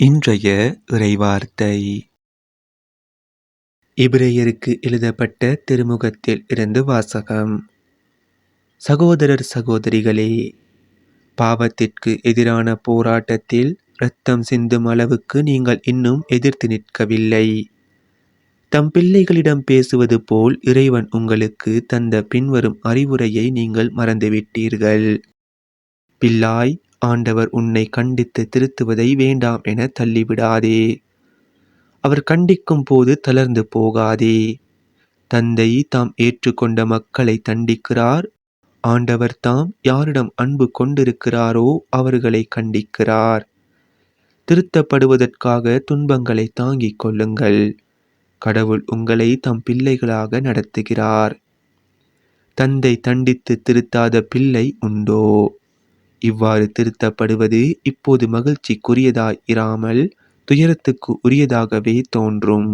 இன்றைய இறைவார்த்தை. எபிரேயருக்கு எழுதப்பட்ட திருமுகத்தில் இருந்து வாசகம். சகோதரர் சகோதரிகளே பாவத்திற்கு எதிரான போராட்டத்தில் இரத்தம் சிந்தும் அளவுக்கு நீங்கள் இன்னும் எதிர்த்து நிற்கவில்லை. தம் பிள்ளைகளிடம் பேசுவது போல் இறைவன் உங்களுக்கு தந்த பின்வரும் அறிவுரையை நீங்கள் மறந்துவிட்டீர்கள். பிள்ளாய் ஆண்டவர் உன்னை கண்டித்து திருத்துவதை வேண்டாம் என தள்ளிவிடாதே. அவர் கண்டிக்கும் போது தளர்ந்து போகாதே. தந்தை தாம் ஏற்றுக்கொண்ட மக்களை தண்டிக்கிறார். ஆண்டவர் தாம் யாரிடம் அன்பு கொண்டிருக்கிறாரோ அவர்களை கண்டிக்கிறார். திருத்தப்படுவதற்காக துன்பங்களை தாங்கிக் கொள்ளுங்கள். கடவுள் உங்களை தம் பிள்ளைகளாக நடத்துகிறார். தந்தை தண்டித்து திருத்தாத பிள்ளை உண்டோ? இவ்வாறு திருத்தப்படுவது இப்போது மகிழ்ச்சிக்குரியதாய் இராமல் துயரத்துக்கு உரியதாகவே தோன்றும்.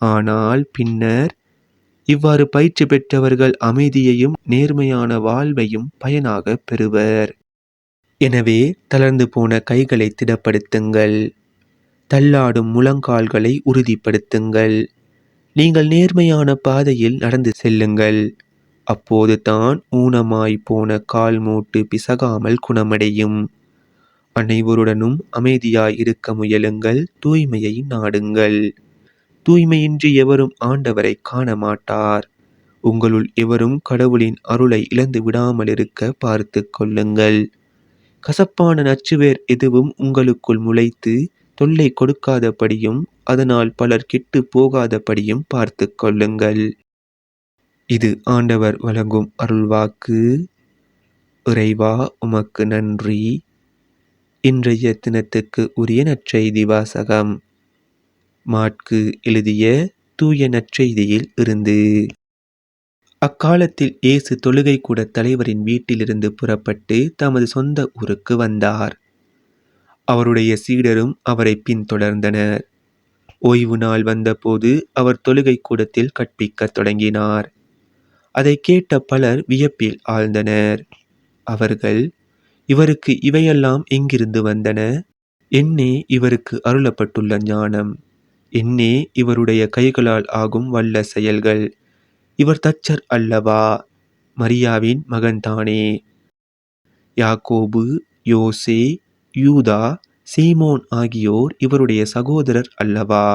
ஆனால் பின்னர் இவ்வாறு பயிற்சி பெற்றவர்கள் அமைதியையும் நேர்மையான வாழ்வையும் பயனாக பெறுவர். எனவே தளர்ந்து போன கைகளை திடப்படுத்துங்கள். தள்ளாடும் முழங்கால்களை உறுதிப்படுத்துங்கள். நீங்கள் நேர்மையான பாதையில் நடந்து செல்லுங்கள். அப்போது தான் ஊனமாய் போன கால் மூட்டு பிசகாமல் குணமடையும். அனைவருடனும் அமைதியாய் இருக்க முயலுங்கள் தூய்மையை நாடுங்கள். தூய்மையின்றி எவரும் ஆண்டவரை காண மாட்டார் உங்களுள் எவரும் கடவுளின் அருளை இழந்து விடாமல் இருக்க பார்த்து கொள்ளுங்கள். கசப்பான நச்சுவேர் எதுவும் உங்களுக்குள் முளைத்து தொல்லை கொடுக்காதபடியும் அதனால் பலர் கெட்டுப் போகாதபடியும் பார்த்து கொள்ளுங்கள். இது ஆண்டவர் வழங்கும் அருள்வாக்கு. இறைவா உமக்கு நன்றி. இன்றைய தினத்துக்கு உரிய நற்செய்தி வாசகம். மாட்கு எழுதிய தூய நற்செய்தியில் இருந்து. அக்காலத்தில் இயேசு தொழுகை கூட தலைவரின் வீட்டிலிருந்து புறப்பட்டு தமது சொந்த ஊருக்கு வந்தார். அவருடைய சீடரும் அவரை பின்தொடர்ந்தனர். ஓய்வு நாள் வந்தபோது அவர் தொழுகை கூடத்தில் கற்பிக்கத் தொடங்கினார். அதை கேட்ட பலர் வியப்பில் ஆழ்ந்தனர். அவர்கள் இவருக்கு இவையெல்லாம் எங்கிருந்து வந்தன? என்னே இவருக்கு அருளப்பட்டுள்ள ஞானம்? என்னே இவருடைய கைகளால் ஆகும் வல்ல செயல்கள்? இவர் தச்சர் அல்லவா? மரியாவின் மகன்தானே. யாக்கோபு யோசே யூதா சீமோன் ஆகியோர் இவருடைய சகோதரர் அல்லவா?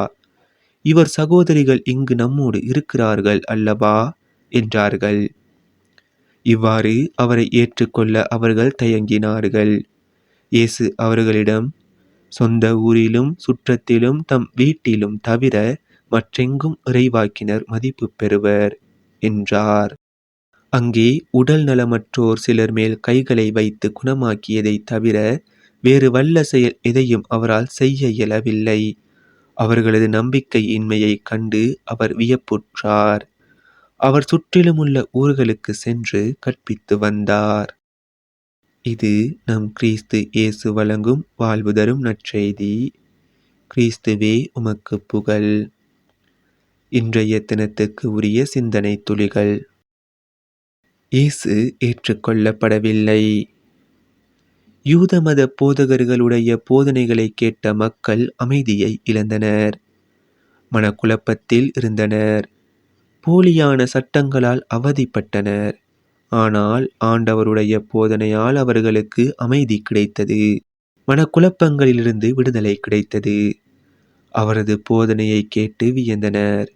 இவர் சகோதரிகள் இங்கு நம்மோடு இருக்கிறார்கள் அல்லவா? என்றார்கள். இவ்வாறு அவரை ஏற்றுக்கொள்ள அவர்கள் தயங்கினார்கள். இயேசு அவர்களிடம் சொந்த ஊரிலும் சுற்றத்திலும் தம் வீட்டிலும் தவிர மற்றெங்கும் இறைவாக்கினர் மதிப்பு பெறுவர் என்றார். அங்கே உடல் நலமற்றோர் சிலர் மேல் கைகளை வைத்து குணமாக்கியதை தவிர வேறு வல்ல செயல் எதையும் அவரால் செய்ய இயலவில்லை. அவர்களது நம்பிக்கையின்மையை கண்டு அவர் வியப்புற்றார். அவர் சுற்றிலுமுள்ள ஊர்களுக்கு சென்று கற்பித்து வந்தார். இது நம் கிறிஸ்து இயேசு வழங்கும் வாழ்வு தரும் நற்செய்தி. கிறிஸ்துவே உமக்கு புகழ். இன்றைய தினத்துக்கு உரிய சிந்தனை துளிகள். இயேசு ஏற்றுக்கொள்ளப்படவில்லை. யூத மத போதகர்களுடைய போதனைகளை கேட்ட மக்கள் அமைதியை இழந்தனர். மனக்குழப்பத்தில் இருந்தனர். போலியான சட்டங்களால் அவதிப்பட்டனர். ஆனால் ஆண்டவருடைய போதனையால் அவர்களுக்கு அமைதி கிடைத்தது. மனக்குழப்பங்களிலிருந்து விடுதலை கிடைத்தது. அவரது போதனையை கேட்டு வியந்தனர்.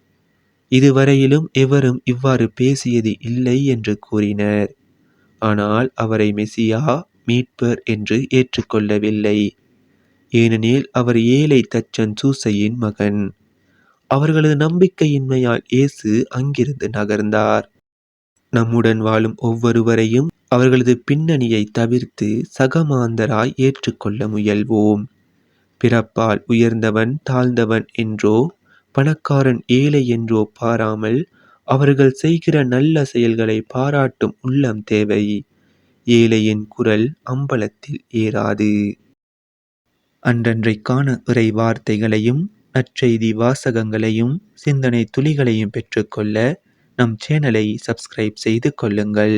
இதுவரையிலும் எவரும் இவ்வாறு பேசியது இல்லை என்று கூறினர். ஆனால் அவரை மெசியா மீட்பர் என்று ஏற்றுக்கொள்ளவில்லை. ஏனெனில் அவர் ஏழை தச்சன் சூசையின் மகன். அவர்களது நம்பிக்கையின்மையால் இயேசு அங்கிருந்து நகர்ந்தார். நம்முடன் வாழும் ஒவ்வொருவரையும் அவர்களது பின்னணியை தவிர்த்து சகமாந்தராய் ஏற்றுக்கொள்ள முயல்வோம். பிறப்பால் உயர்ந்தவன் தாழ்ந்தவன் என்றோ பணக்காரன் ஏழை என்றோ பாராமல் அவர்கள் செய்கிற நல்ல செயல்களை பாராட்டும் உள்ளம் தேவை. ஏழையின் குரல் அம்பலத்தில் ஏறாது. அன்றன்றைக்கான இறை வார்த்தைகளையும் நற்செய்தி வாசகங்களையும் சிந்தனை துளிகளையும் பெற்றுக்கொள்ள நம் சேனலை சப்ஸ்கிரைப் செய்து கொள்ளுங்கள்.